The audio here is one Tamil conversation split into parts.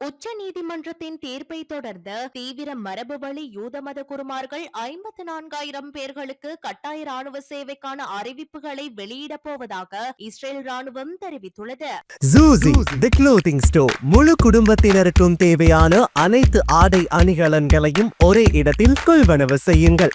உச்ச நீதிமன்றத்தின் தீர்ப்பை தொடர்ந்து தீவிர மரபு வழி யூத மத குருமார்கள் ஐம்பத்தி நான்காயிரம் பேர்களுக்கு கட்டாய ராணுவ சேவைக்கான அறிவிப்புகளை வெளியிடப் போவதாக இஸ்ரேல் ராணுவம் தெரிவித்துள்ளது. ஜூசி தி க்ளோத்திங் ஸ்டோர் முழு குடும்பத்தினருக்கும் தேவையான அனைத்து ஆடை அணிகலன்களையும் ஒரே இடத்தில் கொள்வனவு செய்யுங்கள்.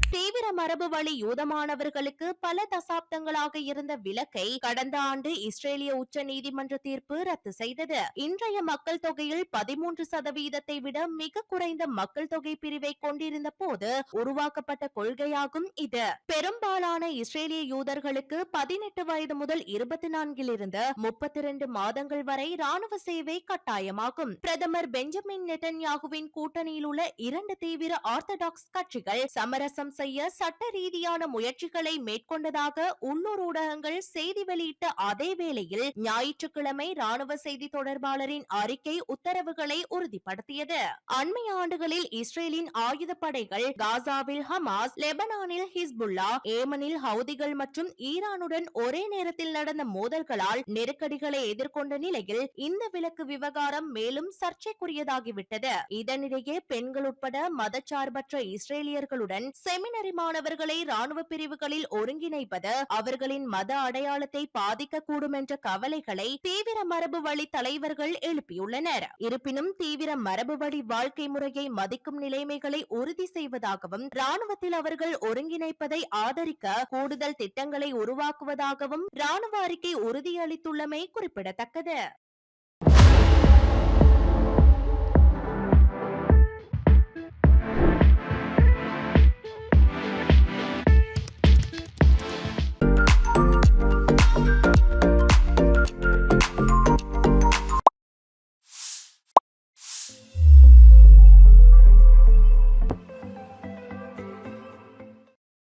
அரபு வழி யூதமானவர்களுக்கு பல தசாப்தங்களாக இருந்த விலக்கை கடந்த ஆண்டு இஸ்ரேலிய உச்ச நீதிமன்ற தீர்ப்பு ரத்து செய்தது. இன்றைய மக்கள் தொகையில் பதிமூன்று சதவீதத்தை விட மிக குறைந்த மக்கள் தொகை பிரிவை கொண்டிருந்த போது உருவாக்கப்பட்ட கொள்கையாகும் இது. பெரும்பாலான இஸ்ரேலிய யூதர்களுக்கு பதினெட்டு வயது முதல் இருபத்தி நான்கிலிருந்து முப்பத்தி இரண்டு மாதங்கள் வரை ராணுவ சேவை கட்டாயமாகும். பிரதமர் பெஞ்சமின் நெட்டன்யாகுவின் கூட்டணியில் உள்ள இரண்டு தீவிர ஆர்த்தடாக்ஸ் கட்சிகள் சமரசம் செய்ய சட்ட ரீதியான முயற்சிகளை மேற்கொண்டதாக உள்ளூர் ஊடகங்கள் செய்தி வெளியிட்ட அதே வேளையில் ஞாயிற்றுக்கிழமை ராணுவ செய்தி தொடர்பாளரின் அறிக்கை உத்தரவுகளை உறுதிப்படுத்தியது. அண்மைய ஆண்டுகளில் இஸ்ரேலின் ஆயுதப்படைகள் காசாவில் ஹமாஸ் லெபனானில் ஹிஸ்புல்லா ஏமனில் ஹவுதிகள் மற்றும் ஈரானுடன் ஒரே நேரத்தில் நடந்த மோதல்களால் நெருக்கடிகளை எதிர்கொண்ட நிலையில் இந்த விலக்கு விவகாரம் மேலும் சர்ச்சைக்குரியதாகிவிட்டது. இதனிடையே பெண்கள் உட்பட மதச்சார்பற்ற இஸ்ரேலியர்களுடன் செமினரி மாணவர் அவர்களை ராணுவ பிரிவுகளில் ஒருங்கிணைப்பது அவர்களின் மத அடையாளத்தை பாதிக்கக்கூடும் என்ற கவலைகளை தீவிர மரபு வழி தலைவர்கள் எழுப்பியுள்ளனர். இருப்பினும் தீவிர மரபு வழி வாழ்க்கை முறையை மதிக்கும் நிலைமைகளை உறுதி செய்வதாகவும் ராணுவத்தில் அவர்கள் ஒருங்கிணைப்பதை ஆதரிக்க கூடுதல் திட்டங்களை உருவாக்குவதாகவும் ராணுவ அறிக்கை உறுதியளித்துள்ளமை குறிப்பிடத்தக்கது.